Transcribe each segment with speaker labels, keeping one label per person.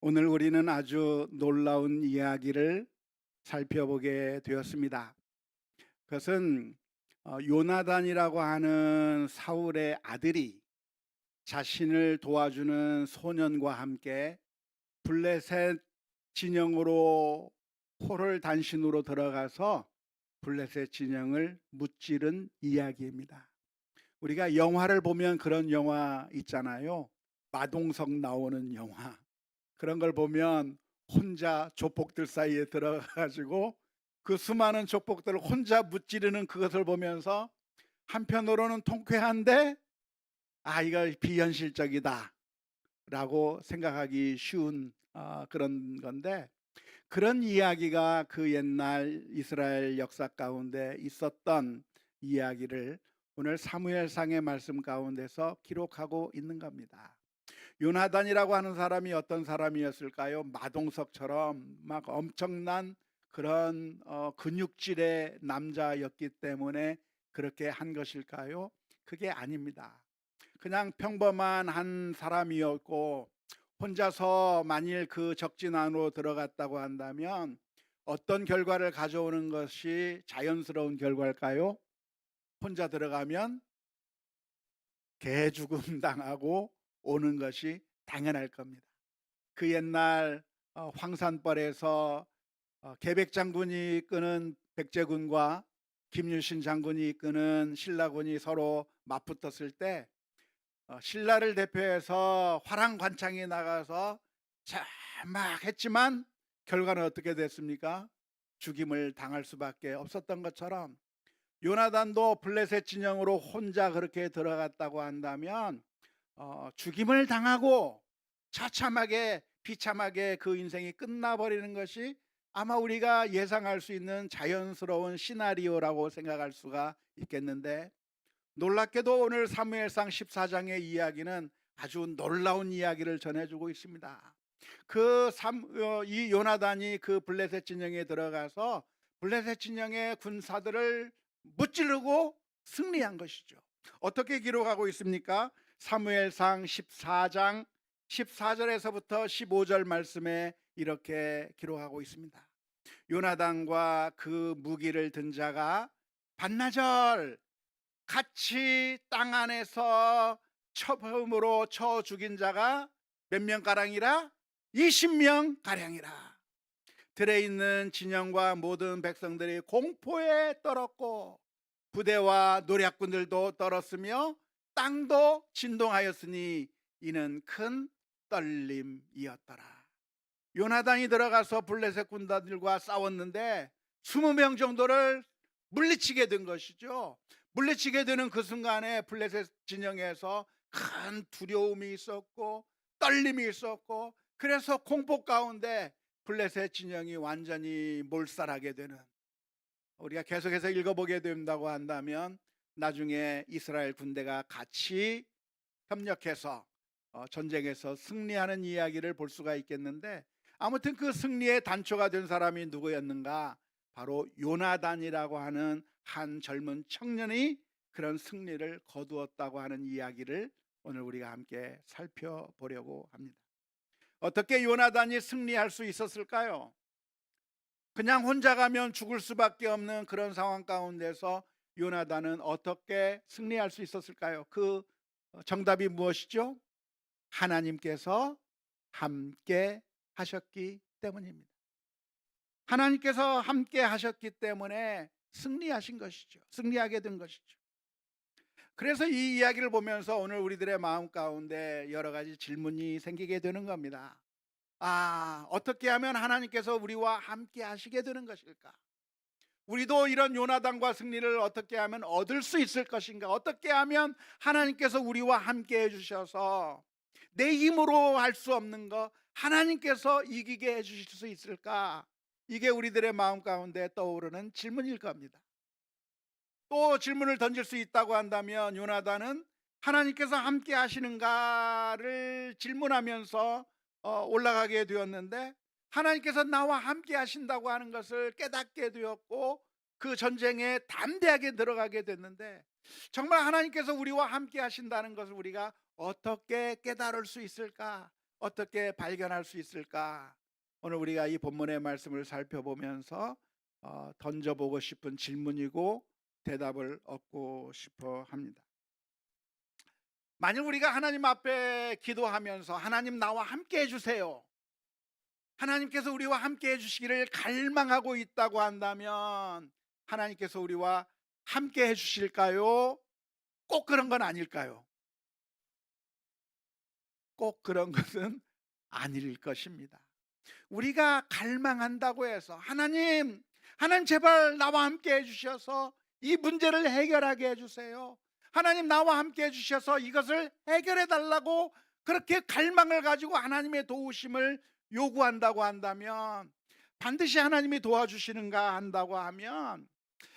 Speaker 1: 오늘 우리는 아주 놀라운 이야기를 살펴보게 되었습니다. 그것은 어, 요나단이라고 하는 사울의 아들이 자신을 도와주는 소년과 함께 블레셋 진영으로 포를 단신으로 들어가서 블레셋 진영을 무찌른 이야기입니다. 우리가 영화를 보면 그런 영화 있잖아요. 마동석 나오는 영화. 그런 걸 보면 혼자 조폭들 사이에 들어가 가지고 그 수많은 조폭들을 혼자 무찌르는 그것을 보면서 한편으로는 통쾌한데 아 이거 비현실적이다 라고 생각하기 쉬운 아, 그런 건데 그런 이야기가 그 옛날 이스라엘 역사 가운데 있었던 이야기를 오늘 사무엘상의 말씀 가운데서 기록하고 있는 겁니다. 요나단이라고 하는 사람이 어떤 사람이었을까요? 마동석처럼 막 엄청난 그런 어, 근육질의 남자였기 때문에 그렇게 한 것일까요? 그게 아닙니다. 그냥 평범한 한 사람이었고 혼자서 만일 그 적진 안으로 들어갔다고 한다면 어떤 결과를 가져오는 것이 자연스러운 결과일까요? 혼자 들어가면 개 죽음 당하고 오는 것이 당연할 겁니다. 그 옛날 어, 황산벌에서 어, 계백 장군이 이끄는 백제군과 김유신 장군이 이끄는 신라군이 서로 맞붙었을 때 어, 신라를 대표해서 화랑 관창에 나가서 막 했지만 결과는 어떻게 됐습니까? 죽임을 당할 수밖에 없었던 것처럼 요나단도 블레셋 진영으로 혼자 그렇게 들어갔다고 한다면 어, 죽임을 당하고 처참하게 비참하게 그 인생이 끝나버리는 것이 아마 우리가 예상할 수 있는 자연스러운 시나리오라고 생각할 수가 있겠는데 놀랍게도 오늘 사무엘상 14장의 이야기는 아주 놀라운 이야기를 전해주고 있습니다. 그 이 요나단이 그 블레셋 진영에 들어가서 블레셋 진영의 군사들을 무찌르고 승리한 것이죠. 어떻게 기록하고 있습니까? 사무엘상 14장 14절에서부터 15절 말씀에 이렇게 기록하고 있습니다. 요나단과 그 무기를 든 자가 반나절 같이 땅 안에서 처음으로 쳐 죽인 자가 몇 명 가량이라 20명 가량이라. 들에 있는 진영과 모든 백성들이 공포에 떨었고 부대와 노략군들도 떨었으며 땅도 진동하였으니 이는 큰 떨림이었더라. 요나단이 들어가서 블레셋 군단들과 싸웠는데 20명 정도를 물리치게 된 것이죠. 물리치게 되는 그 순간에 블레셋 진영에서 큰 두려움이 있었고 떨림이 있었고 그래서 공포 가운데 블레셋 진영이 완전히 몰살하게 되는 우리가 계속해서 읽어보게 된다고 한다면 나중에 이스라엘 군대가 같이 협력해서 어, 전쟁에서 승리하는 이야기를 볼 수가 있겠는데 아무튼 그 승리의 단초가 된 사람이 누구였는가? 바로 요나단이라고 하는 한 젊은 청년이 그런 승리를 거두었다고 하는 이야기를 오늘 우리가 함께 살펴보려고 합니다. 어떻게 요나단이 승리할 수 있었을까요? 그냥 혼자 가면 죽을 수밖에 없는 그런 상황 가운데서 요나단은 어떻게 승리할 수 있었을까요? 그 정답이 무엇이죠? 하나님께서 함께 하셨기 때문입니다. 하나님께서 함께 하셨기 때문에 승리하신 것이죠. 승리하게 된 것이죠. 그래서 이 이야기를 보면서 오늘 우리들의 마음 가운데 여러 가지 질문이 생기게 되는 겁니다. 아, 어떻게 하면 하나님께서 우리와 함께 하시게 되는 것일까? 우리도 이런 요나단과 승리를 어떻게 하면 얻을 수 있을 것인가? 어떻게 하면 하나님께서 우리와 함께 해주셔서 내 힘으로 할 수 없는 거 하나님께서 이기게 해주실 수 있을까? 이게 우리들의 마음 가운데 떠오르는 질문일 겁니다. 또 질문을 던질 수 있다고 한다면 요나단은 하나님께서 함께 하시는가를 질문하면서 어, 올라가게 되었는데 하나님께서 나와 함께 하신다고 하는 것을 깨닫게 되었고 그 전쟁에 담대하게 들어가게 됐는데 정말 하나님께서 우리와 함께 하신다는 것을 우리가 어떻게 깨달을 수 있을까? 어떻게 발견할 수 있을까? 오늘 우리가 이 본문의 말씀을 살펴보면서 어, 던져보고 싶은 질문이고 대답을 얻고 싶어 합니다. 만일 우리가 하나님 앞에 기도하면서 하나님 나와 함께 해주세요. 하나님께서 우리와 함께 해주시기를 갈망하고 있다고 한다면 하나님께서 우리와 함께 해주실까요? 꼭 그런 건 아닐까요? 꼭 그런 것은 아닐 것입니다. 우리가 갈망한다고 해서 하나님, 하나님 제발 나와 함께 해주셔서 이 문제를 해결하게 해주세요. 하나님 나와 함께 해주셔서 이것을 해결해 달라고 그렇게 갈망을 가지고 하나님의 도우심을 요구한다고 한다면 반드시 하나님이 도와주시는가 한다고 하면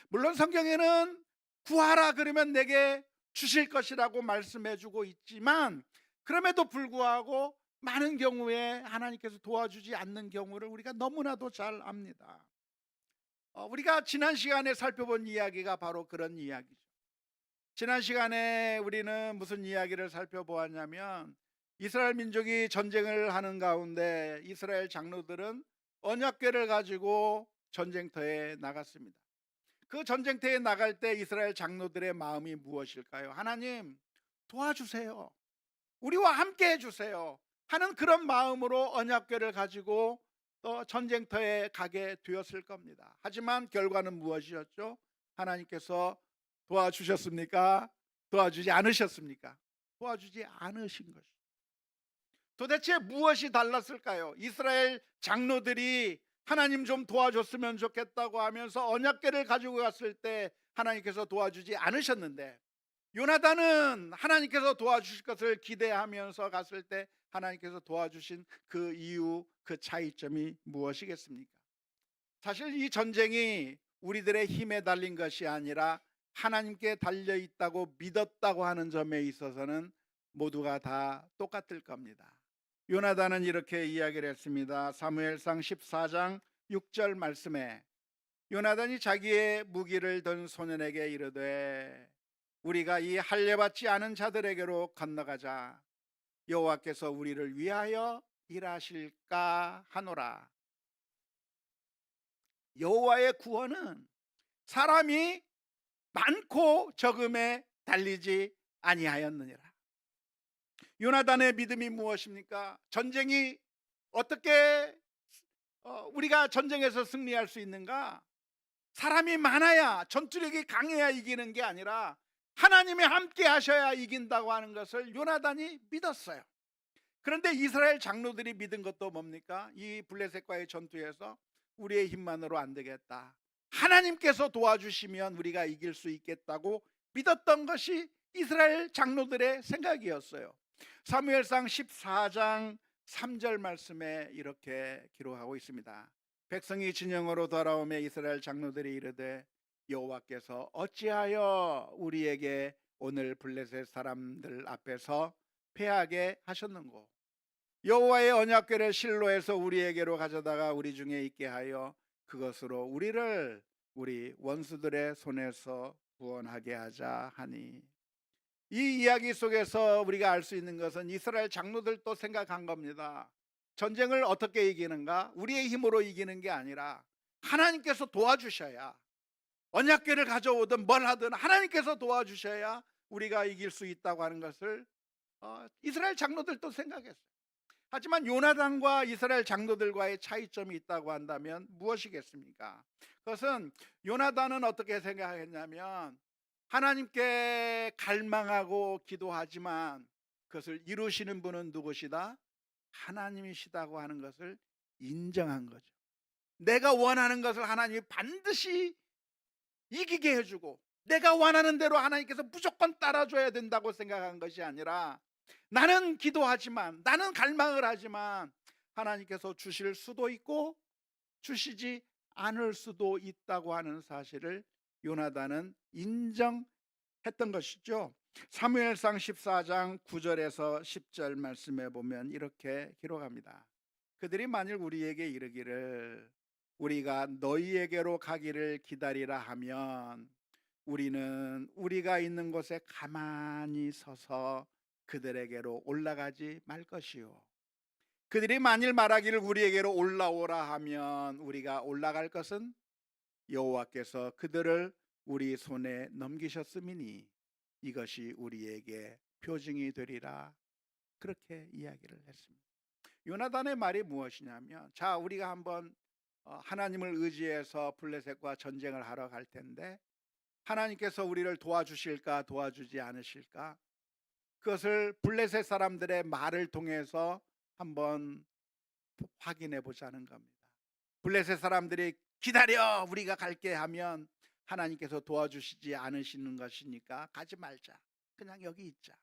Speaker 1: 물론 성경에는 구하라 그러면 내게 주실 것이라고 말씀해 주고 있지만 그럼에도 불구하고 많은 경우에 하나님께서 도와주지 않는 경우를 우리가 너무나도 잘 압니다. 어, 우리가 지난 시간에 살펴본 이야기가 바로 그런 이야기죠. 지난 시간에 우리는 무슨 이야기를 살펴보았냐면 이스라엘 민족이 전쟁을 하는 가운데 이스라엘 장로들은 언약궤를 가지고 전쟁터에 나갔습니다. 그 전쟁터에 나갈 때 이스라엘 장로들의 마음이 무엇일까요? 하나님 도와주세요. 우리와 함께 해주세요. 하는 그런 마음으로 언약궤를 가지고 또 전쟁터에 가게 되었을 겁니다. 하지만 결과는 무엇이었죠? 하나님께서 도와주셨습니까? 도와주지 않으셨습니까? 도와주지 않으신 것이. 도대체 무엇이 달랐을까요? 이스라엘 장로들이 하나님 좀 도와줬으면 좋겠다고 하면서 언약궤를 가지고 갔을 때 하나님께서 도와주지 않으셨는데 요나단은 하나님께서 도와주실 것을 기대하면서 갔을 때 하나님께서 도와주신 그 이유 그 차이점이 무엇이겠습니까? 사실 이 전쟁이 우리들의 힘에 달린 것이 아니라 하나님께 달려 있다고 믿었다고 하는 점에 있어서는 모두가 다 똑같을 겁니다. 요나단은 이렇게 이야기를 했습니다. 사무엘상 14장 6절 말씀에 요나단이 자기의 무기를 든 소년에게 이르되 우리가 이 할례받지 않은 자들에게로 건너가자 여호와께서 우리를 위하여 일하실까 하노라. 여호와의 구원은 사람이 많고 적음에 달리지 아니하였느니라. 요나단의 믿음이 무엇입니까? 전쟁이 어떻게 어, 우리가 전쟁에서 승리할 수 있는가? 사람이 많아야 전투력이 강해야 이기는 게 아니라 하나님이 함께 하셔야 이긴다고 하는 것을 요나단이 믿었어요. 그런데 이스라엘 장로들이 믿은 것도 뭡니까? 이 블레셋과의 전투에서 우리의 힘만으로 안 되겠다. 하나님께서 도와주시면 우리가 이길 수 있겠다고 믿었던 것이 이스라엘 장로들의 생각이었어요. 사무엘상 14장 3절 말씀에 이렇게 기록하고 있습니다. 백성이 진영으로 돌아오매 이스라엘 장로들이 이르되 여호와께서 어찌하여 우리에게 오늘 블레셋 사람들 앞에서 패하게 하셨는고 여호와의 언약궤를 실로에서 우리에게로 가져다가 우리 중에 있게 하여 그것으로 우리를 우리 원수들의 손에서 구원하게 하자 하니 이 이야기 속에서 우리가 알 수 있는 것은 이스라엘 장로들도 생각한 겁니다. 전쟁을 어떻게 이기는가? 우리의 힘으로 이기는 게 아니라 하나님께서 도와주셔야 언약궤를 가져오든 뭘 하든 하나님께서 도와주셔야 우리가 이길 수 있다고 하는 것을 어, 이스라엘 장로들도 생각했어요. 하지만 요나단과 이스라엘 장로들과의 차이점이 있다고 한다면 무엇이겠습니까? 그것은 요나단은 어떻게 생각했냐면 하나님께 갈망하고 기도하지만 그것을 이루시는 분은 누구시다? 하나님이시다고 하는 것을 인정한 거죠. 내가 원하는 것을 하나님이 반드시 이기게 해주고 내가 원하는 대로 하나님께서 무조건 따라줘야 된다고 생각한 것이 아니라 나는 기도하지만 나는 갈망을 하지만 하나님께서 주실 수도 있고 주시지 않을 수도 있다고 하는 사실을 요나단은 인정했던 것이죠. 사무엘상 14장 9절에서 10절 말씀에 보면 이렇게 기록합니다. 그들이 만일 우리에게 이르기를 우리가 너희에게로 가기를 기다리라 하면 우리는 우리가 있는 곳에 가만히 서서 그들에게로 올라가지 말 것이요. 그들이 만일 말하기를 우리에게로 올라오라 하면 우리가 올라갈 것은 여호와께서 그들을 우리 손에 넘기셨음이니 이것이 우리에게 표징이 되리라 그렇게 이야기를 했습니다. 요나단의 말이 무엇이냐면 자 우리가 한번 어, 하나님을 의지해서 블레셋과 전쟁을 하러 갈 텐데 하나님께서 우리를 도와주실까 도와주지 않으실까 그것을 블레셋 사람들의 말을 통해서 한번 확인해 보자는 겁니다. 블레셋 사람들이 기다려 우리가 갈게 하면 하나님께서 도와주시지 않으시는 것이니까 가지 말자. 그냥 여기 있자.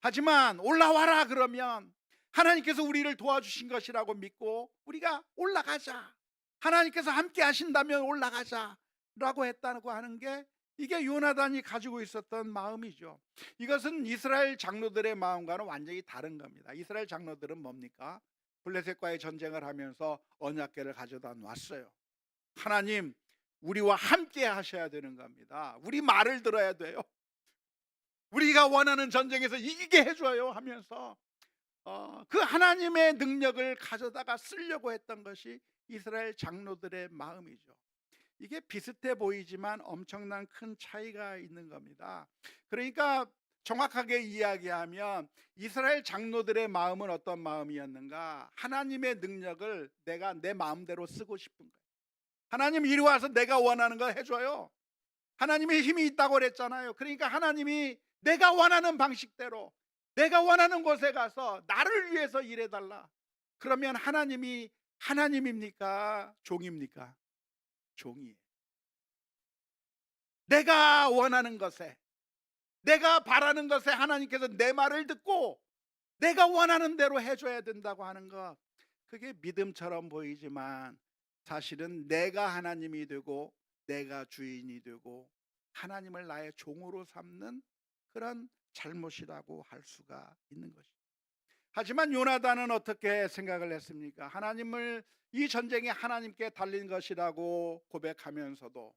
Speaker 1: 하지만 올라와라 그러면 하나님께서 우리를 도와주신 것이라고 믿고 우리가 올라가자. 하나님께서 함께 하신다면 올라가자 라고 했다고 하는 게 이게 요나단이 가지고 있었던 마음이죠. 이것은 이스라엘 장로들의 마음과는 완전히 다른 겁니다. 이스라엘 장로들은 뭡니까? 블레셋과의 전쟁을 하면서 언약궤를 가져다 놨어요. 하나님, 우리와 함께 하셔야 되는 겁니다. 우리 말을 들어야 돼요. 우리가 원하는 전쟁에서 이기게 해줘요 하면서 어, 그 하나님의 능력을 가져다가 쓰려고 했던 것이 이스라엘 장로들의 마음이죠. 이게 비슷해 보이지만 엄청난 큰 차이가 있는 겁니다. 그러니까 정확하게 이야기하면 이스라엘 장로들의 마음은 어떤 마음이었는가? 하나님의 능력을 내가 내 마음대로 쓰고 싶은 거예요. 하나님 이리 와서 내가 원하는 거 해줘요. 하나님의 힘이 있다고 그랬잖아요. 그러니까 하나님이 내가 원하는 방식대로 내가 원하는 곳에 가서 나를 위해서 일해달라. 그러면 하나님이 하나님입니까? 종입니까? 종이에요. 내가 원하는 것에, 내가 바라는 것에 하나님께서 내 말을 듣고 내가 원하는 대로 해줘야 된다고 하는 것. 그게 믿음처럼 보이지만 사실은 내가 하나님이 되고 내가 주인이 되고 하나님을 나의 종으로 삼는 그런 잘못이라고 할 수가 있는 것이죠. 하지만 요나단은 어떻게 생각을 했습니까? 하나님을 이 전쟁이 하나님께 달린 것이라고 고백하면서도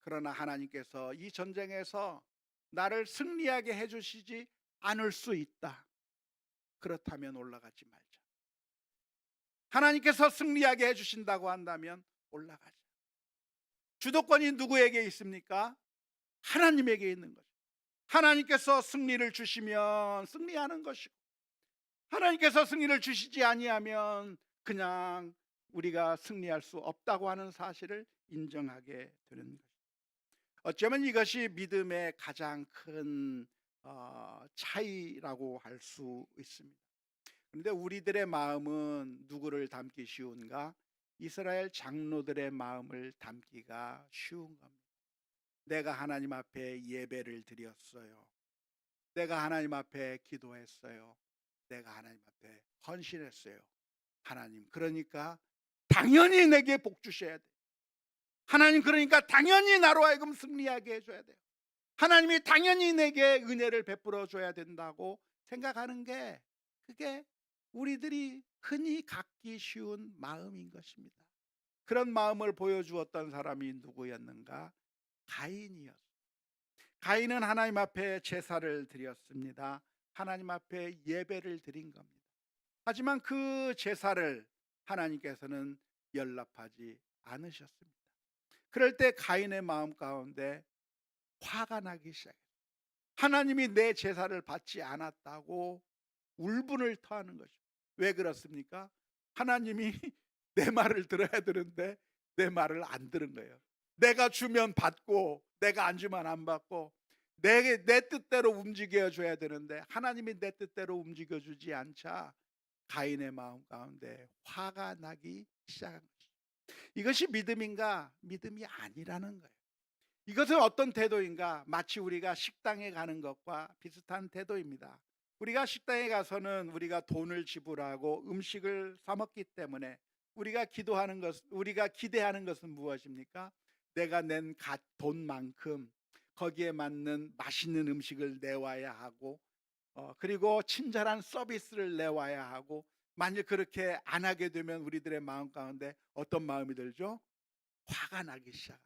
Speaker 1: 그러나 하나님께서 이 전쟁에서 나를 승리하게 해주시지 않을 수 있다. 그렇다면 올라가지 말자. 하나님께서 승리하게 해주신다고 한다면 올라가자. 주도권이 누구에게 있습니까? 하나님에게 있는 거죠. 하나님께서 승리를 주시면 승리하는 것이고 하나님께서 승리를 주시지 아니하면 그냥 우리가 승리할 수 없다고 하는 사실을 인정하게 되는 것입니다. 어쩌면 이것이 믿음의 가장 큰 어, 차이라고 할 수 있습니다. 그런데 우리들의 마음은 누구를 담기 쉬운가? 이스라엘 장로들의 마음을 담기가 쉬운 겁니다. 내가 하나님 앞에 예배를 드렸어요. 내가 하나님 앞에 기도했어요. 내가 하나님 앞에 헌신했어요. 하나님, 그러니까 당연히 내게 복 주셔야 돼. 하나님, 그러니까 당연히 나로 하여금 승리하게 해줘야 돼요. 하나님이 당연히 내게 은혜를 베풀어 줘야 된다고 생각하는 게 그게 우리들이 흔히 갖기 쉬운 마음인 것입니다. 그런 마음을 보여주었던 사람이 누구였는가? 가인이었어요. 가인은 하나님 앞에 제사를 드렸습니다. 하나님 앞에 예배를 드린 겁니다. 하지만 그 제사를 하나님께서는 연락하지 않으셨습니다. 그럴 때 가인의 마음 가운데 화가 나기 시작해요. 하나님이 내 제사를 받지 않았다고 울분을 토하는 것이죠. 왜 그렇습니까? 하나님이 내 말을 들어야 되는데 내 말을 안 들은 거예요. 내가 주면 받고 내가 안 주면 안 받고 내, 내 뜻대로 움직여 줘야 되는데 하나님이 내 뜻대로 움직여 주지 않자 가인의 마음 가운데 화가 나기 시작한 것이죠. 이것이 믿음인가? 믿음이 아니라는 거예요. 이것은 어떤 태도인가? 마치 우리가 식당에 가는 것과 비슷한 태도입니다. 우리가 식당에 가서는 우리가 돈을 지불하고 음식을 사 먹기 때문에 우리가 기도하는 것, 우리가 기대하는 것은 무엇입니까? 내가 낸 돈만큼 거기에 맞는 맛있는 음식을 내와야 하고 어, 그리고 친절한 서비스를 내와야 하고 만일 그렇게 안 하게 되면 우리들의 마음 가운데 어떤 마음이 들죠? 화가 나기 시작.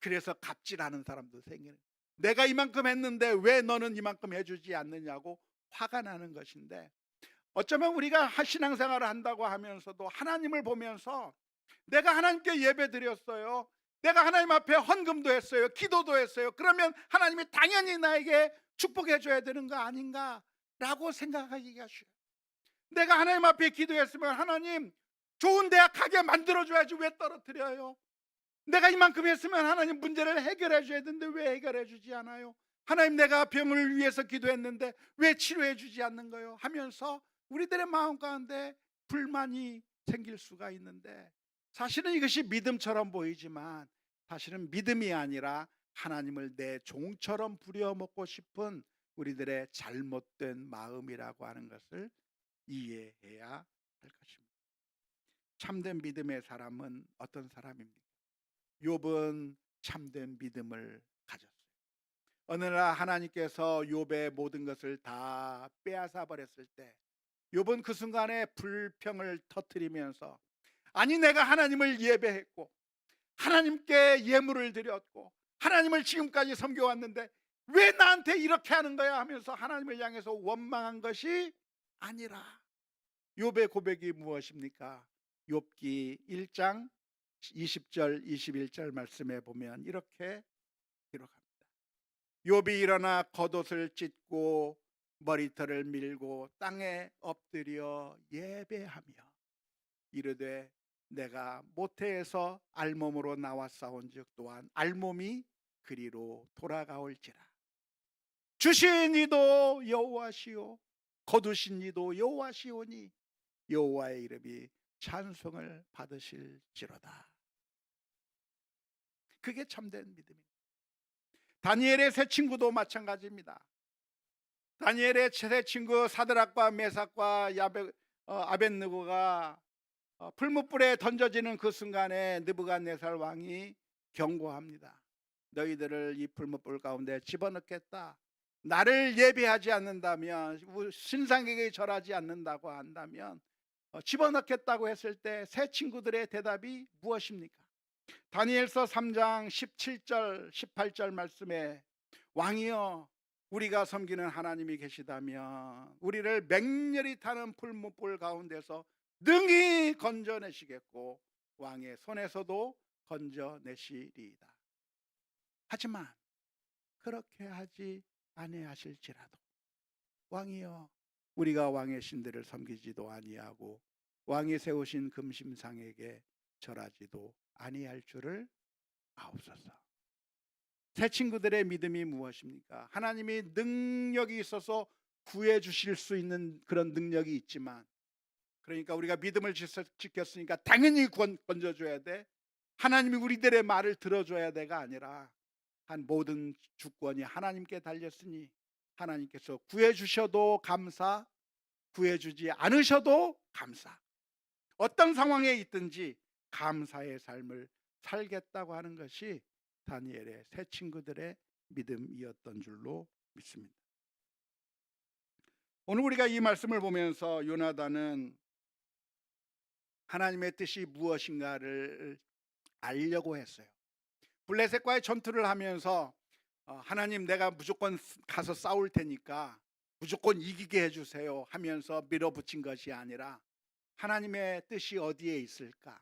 Speaker 1: 그래서 갑질하는 사람도 생기는. 내가 이만큼 했는데 왜 너는 이만큼 해주지 않느냐고 화가 나는 것인데 어쩌면 우리가 하- 신앙생활을 한다고 하면서도 하나님을 보면서 내가 하나님께 예배 드렸어요. 내가 하나님 앞에 헌금도 했어요. 기도도 했어요. 그러면 하나님이 당연히 나에게 축복해 줘야 되는 거 아닌가라고 생각하기가 쉬워요. 내가 하나님 앞에 기도했으면 하나님 좋은 대학 가게 만들어 줘야지 왜 떨어뜨려요? 내가 이만큼 했으면 하나님 문제를 해결해 줘야 되는데 왜 해결해 주지 않아요? 하나님 내가 병을 위해서 기도했는데 왜 치료해 주지 않는 거요? 하면서 우리들의 마음 가운데 불만이 생길 수가 있는데 사실은 이것이 믿음처럼 보이지만 사실은 믿음이 아니라 하나님을 내 종처럼 부려먹고 싶은 우리들의 잘못된 마음이라고 하는 것을 이해해야 할 것입니다. 참된 믿음의 사람은 어떤 사람입니까? 욥은 참된 믿음을 어느 날 하나님께서 욥의 모든 것을 다 빼앗아 버렸을 때 욥은 그 순간에 불평을 터뜨리면서 아니 내가 하나님을 예배했고 하나님께 예물을 드렸고 하나님을 지금까지 섬겨왔는데 왜 나한테 이렇게 하는 거야 하면서 하나님을 향해서 원망한 것이 아니라 욥의 고백이 무엇입니까? 욥기 1장 20절 21절 말씀에 보면 이렇게 기록합니다. 욥이 일어나 겉옷을 찢고 머리털을 밀고 땅에 엎드려 예배하며 이르되 내가 모태에서 알몸으로 싸운즉 또한 알몸이 그리로 돌아가올지라. 주신 이도 여호와시오. 거두신 이도 여호와시오니 여호와의 이름이 찬송을 받으실지로다. 그게 참된 믿음입니다 다니엘의 새 친구도 마찬가지입니다 다니엘의 새 친구 사드락과 메삭과 야베, 어, 아벤느고가 어, 풀무불에 던져지는 그 순간에 느부갓네살 왕이 경고합니다. 너희들을 이 풀무불 가운데 집어넣겠다. 나를 예배하지 않는다면 우- 신상에게 절하지 않는다고 한다면 어, 집어넣겠다고 했을 때 새 친구들의 대답이 무엇입니까? 다니엘서 3장 17절 18절 말씀에 왕이여 우리가 섬기는 하나님이 계시다면 우리를 맹렬히 타는 풀무불 가운데서 능히 건져내시겠고 왕의 손에서도 건져내시리이다. 하지만 그렇게 하지 아니하실지라도 왕이여 우리가 왕의 신들을 섬기지도 아니하고 왕이 세우신 금심상에게 절하지도 아니할 줄을 아옵소서. 새 친구들의 믿음이 무엇입니까? 하나님이 능력이 있어서 구해 주실 수 있는 그런 능력이 있지만 그러니까 우리가 믿음을 지켰으니까 당연히 건, 건져줘야 돼. 하나님이 우리들의 말을 들어줘야 돼가 아니라 한 모든 주권이 하나님께 달렸으니 하나님께서 구해 주셔도 감사, 구해 주지 않으셔도 감사. 어떤 상황에 있든지 감사의 삶을 살겠다고 하는 것이 다니엘의 새 친구들의 믿음이었던 줄로 믿습니다. 오늘 우리가 이 말씀을 보면서 요나단은 하나님의 뜻이 무엇인가를 알려고 했어요. 블레셋과의 전투를 하면서 어, 하나님 내가 무조건 가서 싸울 테니까 무조건 이기게 해주세요 하면서 밀어붙인 것이 아니라 하나님의 뜻이 어디에 있을까?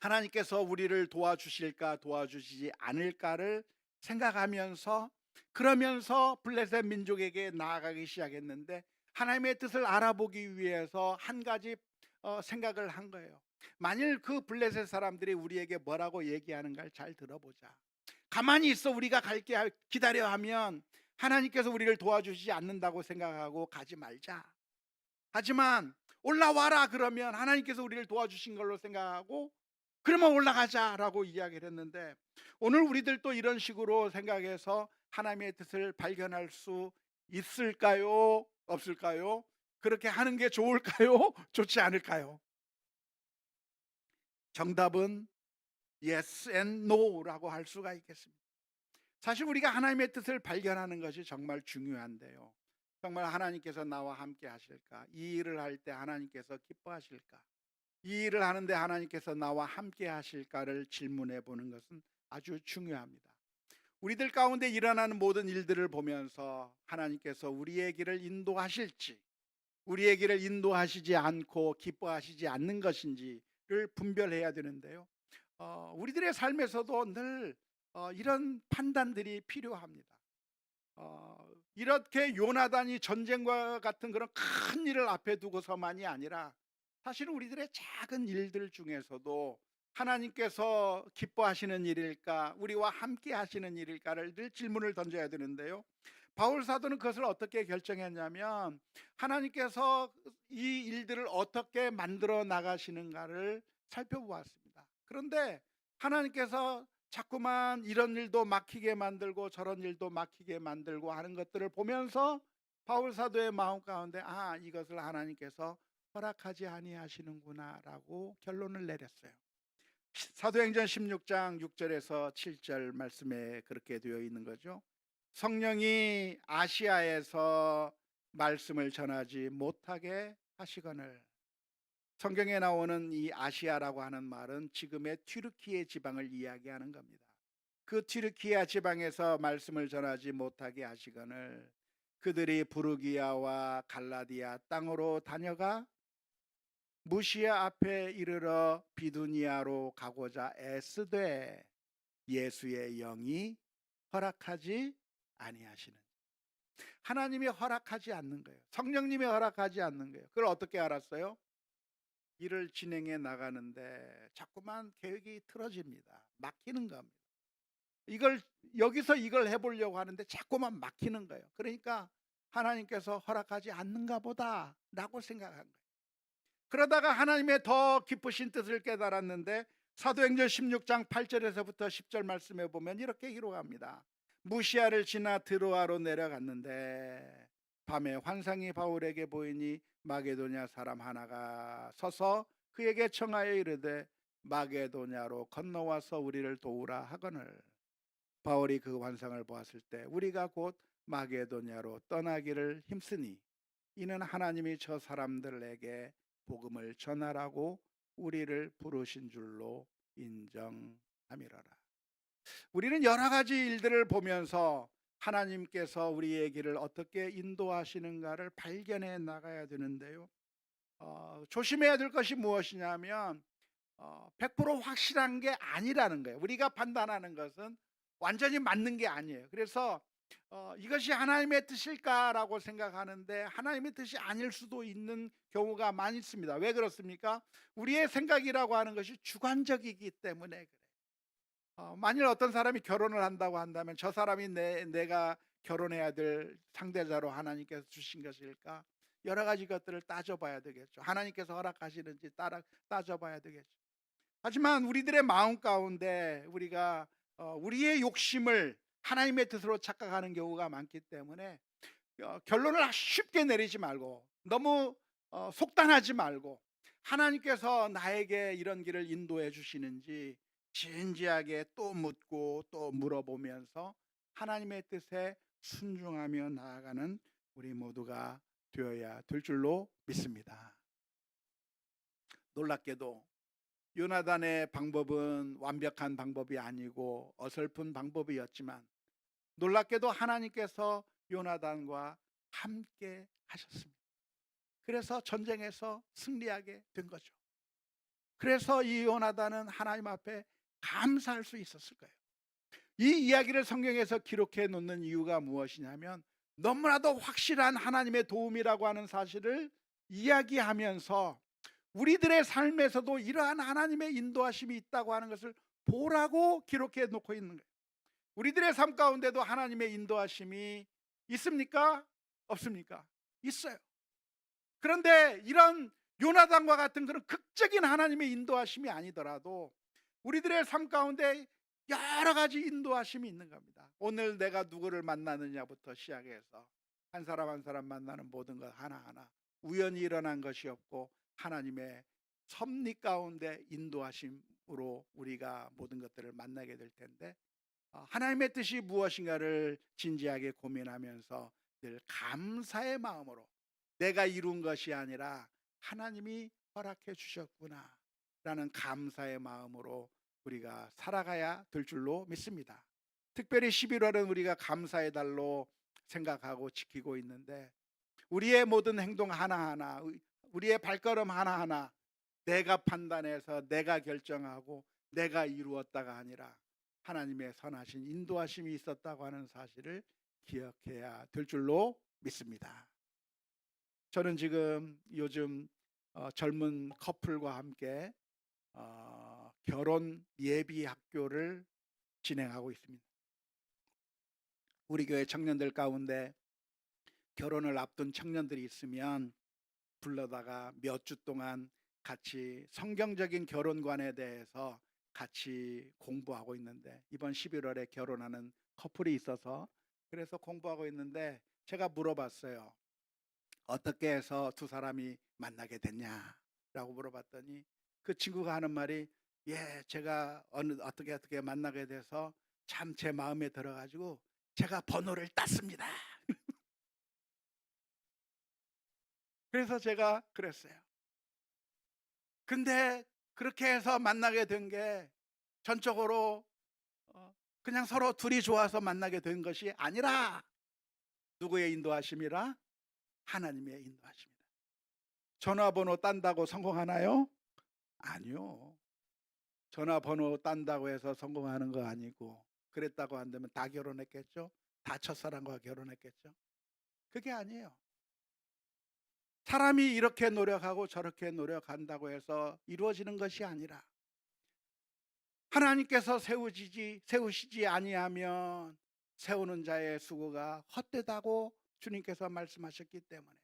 Speaker 1: 하나님께서 우리를 도와주실까 도와주시지 않을까를 생각하면서 그러면서 블레셋 민족에게 나아가기 시작했는데 하나님의 뜻을 알아보기 위해서 한 가지 어, 생각을 한 거예요. 만일 그 블레셋 사람들이 우리에게 뭐라고 얘기하는가를 잘 들어보자. 가만히 있어 우리가 갈게 할- 기다려 하면 하나님께서 우리를 도와주시지 않는다고 생각하고 가지 말자. 하지만 올라와라 그러면 하나님께서 우리를 도와주신 걸로 생각하고 그러면 올라가자라고 이야기를 했는데 오늘 우리들도 이런 식으로 생각해서 하나님의 뜻을 발견할 수 있을까요? 없을까요? 그렇게 하는 게 좋을까요? 좋지 않을까요? 정답은 yes and no라고 할 수가 있겠습니다. 사실 우리가 하나님의 뜻을 발견하는 것이 정말 중요한데요. 정말 하나님께서 나와 함께 하실까? 이 일을 할 때 하나님께서 기뻐하실까? 이 일을 하는데 하나님께서 나와 함께 하실까를 질문해 보는 것은 아주 중요합니다. 우리들 가운데 일어나는 모든 일들을 보면서 하나님께서 우리의 길을 인도하실지 우리의 길을 인도하시지 않고 기뻐하시지 않는 것인지를 분별해야 되는데요. 어, 우리들의 삶에서도 늘 어, 이런 판단들이 필요합니다. 어, 이렇게 요나단이 전쟁과 같은 그런 큰 일을 앞에 두고서만이 아니라 사실은 우리들의 작은 일들 중에서도 하나님께서 기뻐하시는 일일까, 우리와 함께 하시는 일일까를 늘 질문을 던져야 되는데요. 바울 사도는 그것을 어떻게 결정했냐면 하나님께서 이 일들을 어떻게 만들어 나가시는가를 살펴보았습니다. 그런데 하나님께서 자꾸만 이런 일도 막히게 만들고 저런 일도 막히게 만들고 하는 것들을 보면서 바울 사도의 마음 가운데 아 이것을 하나님께서 허락하지 아니하시는구나라고 결론을 내렸어요. 사도행전 16장 6절에서 7절 말씀에 그렇게 되어 있는 거죠. 성령이 아시아에서 말씀을 전하지 못하게 하시거늘 성경에 나오는 이 아시아라고 하는 말은 지금의 튀르키예 지방을 이야기하는 겁니다. 그 튀르키예 지방에서 말씀을 전하지 못하게 하시거늘 그들이 부르기아와 갈라디아 땅으로 다녀가 무시아 앞에 이르러 비두니아로 가고자 애쓰되 예수의 영이 허락하지 아니하시는 하나님이 허락하지 않는 거예요. 성령님이 허락하지 않는 거예요. 그걸 어떻게 알았어요? 일을 진행해 나가는데 자꾸만 계획이 틀어집니다. 막히는 겁니다. 이걸 여기서 이걸 해보려고 하는데 자꾸만 막히는 거예요. 그러니까 하나님께서 허락하지 않는가 보다라고 생각한 거예요. 그러다가 하나님의 더 깊으신 뜻을 깨달았는데 사도행전 16장 8절에서부터 10절 말씀에 보면 이렇게 기록합니다. 무시아를 지나 드로아로 내려갔는데 밤에 환상이 바울에게 보이니 마게도냐 사람 하나가 서서 그에게 청하여 이르되 마게도냐로 건너와서 우리를 도우라 하거늘 바울이 그 환상을 보았을 때 우리가 곧 마게도냐로 떠나기를 힘쓰니 이는 하나님이 저 사람들에게 복음을 전하라고 우리를 부르신 줄로 인정함이라라. 우리는 여러 가지 일들을 보면서 하나님께서 우리의 길을 어떻게 인도하시는가를 발견해 나가야 되는데요. 어, 조심해야 될 것이 무엇이냐면 어, 100% 확실한 게 아니라는 거예요. 우리가 판단하는 것은 완전히 맞는 게 아니에요. 그래서 어, 이것이 하나님의 뜻일까라고 생각하는데 하나님의 뜻이 아닐 수도 있는 경우가 많이 있습니다. 왜 그렇습니까? 우리의 생각이라고 하는 것이 주관적이기 때문에 그래요. 어, 만일 어떤 사람이 결혼을 한다고 한다면 저 사람이 내, 내가 결혼해야 될 상대자로 하나님께서 주신 것일까? 여러 가지 것들을 따져봐야 되겠죠. 하나님께서 허락하시는지 따라, 따져봐야 되겠죠. 하지만 우리들의 마음 가운데 우리가 어, 우리의 욕심을 하나님의 뜻으로 착각하는 경우가 많기 때문에 어, 결론을 쉽게 내리지 말고 너무 어, 속단하지 말고 하나님께서 나에게 이런 길을 인도해 주시는지 진지하게 또 묻고 또 물어보면서 하나님의 뜻에 순종하며 나아가는 우리 모두가 되어야 될 줄로 믿습니다. 놀랍게도 요나단의 방법은 완벽한 방법이 아니고 어설픈 방법이었지만 놀랍게도 하나님께서 요나단과 함께 하셨습니다. 그래서 전쟁에서 승리하게 된 거죠. 그래서 이 요나단은 하나님 앞에 감사할 수 있었을 거예요. 이 이야기를 성경에서 기록해 놓는 이유가 무엇이냐면 너무나도 확실한 하나님의 도움이라고 하는 사실을 이야기하면서 우리들의 삶에서도 이러한 하나님의 인도하심이 있다고 하는 것을 보라고 기록해 놓고 있는 거예요. 우리들의 삶 가운데도 하나님의 인도하심이 있습니까? 없습니까? 있어요. 그런데 이런 요나단과 같은 그런 극적인 하나님의 인도하심이 아니더라도 우리들의 삶 가운데 여러 가지 인도하심이 있는 겁니다. 오늘 내가 누구를 만나느냐부터 시작해서 한 사람 한 사람 만나는 모든 것 하나하나 우연히 일어난 것이 없고 하나님의 섭리 가운데 인도하심으로 우리가 모든 것들을 만나게 될 텐데 어, 하나님의 뜻이 무엇인가를 진지하게 고민하면서 늘 감사의 마음으로 내가 이룬 것이 아니라 하나님이 허락해 주셨구나 라는 감사의 마음으로 우리가 살아가야 될 줄로 믿습니다. 특별히 11월은 우리가 감사의 달로 생각하고 지키고 있는데 우리의 모든 행동 하나하나, 우리의 발걸음 하나하나 내가 판단해서 내가 결정하고 내가 이루었다가 아니라 하나님의 선하신 인도하심이 있었다고 하는 사실을 기억해야 될 줄로 믿습니다. 저는 지금 요즘 어, 젊은 커플과 함께 어, 결혼 예비 학교를 진행하고 있습니다. 우리 교회 청년들 가운데 결혼을 앞둔 청년들이 있으면 불러다가 몇 주 동안 같이 성경적인 결혼관에 대해서 같이 공부하고 있는데 이번 11월에 결혼하는 커플이 있어서 그래서 공부하고 있는데 제가 물어봤어요. 어떻게 해서 두 사람이 만나게 됐냐라고 물어봤더니 그 친구가 하는 말이 예, 제가 어느 어떻게 어떻게 만나게 돼서 참 제 마음에 들어가지고 제가 번호를 땄습니다. 그래서 제가 그랬어요. 근데 그렇게 해서 만나게 된 게 전적으로 어, 그냥 서로 둘이 좋아서 만나게 된 것이 아니라 누구의 인도하심이라 하나님의 인도하심이다. 전화번호 딴다고 성공하나요? 아니요. 전화번호 딴다고 해서 성공하는 거 아니고 그랬다고 한다면 다 결혼했겠죠? 다 첫사랑과 결혼했겠죠? 그게 아니에요. 사람이 이렇게 노력하고 저렇게 노력한다고 해서 이루어지는 것이 아니라 하나님께서 세우시지 세우시지 아니하면 세우는 자의 수고가 헛되다고 주님께서 말씀하셨기 때문에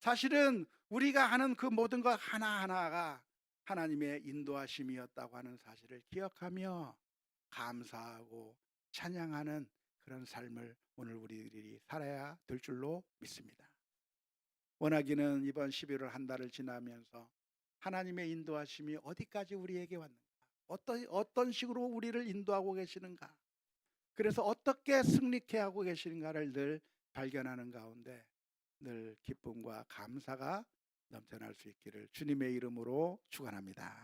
Speaker 1: 사실은 우리가 하는 그 모든 것 하나하나가 하나님의 인도하심이었다고 하는 사실을 기억하며 감사하고 찬양하는 그런 삶을 오늘 우리들이 살아야 될 줄로 믿습니다. 원하기는 이번 11월 한 달을 지나면서 하나님의 인도하심이 어디까지 우리에게 왔는가? 어떤 어떤 식으로 우리를 인도하고 계시는가? 그래서 어떻게 승리케 하고 계시는가를 늘 발견하는 가운데 늘 기쁨과 감사가 넘쳐날 수 있기를 주님의 이름으로 축원합니다.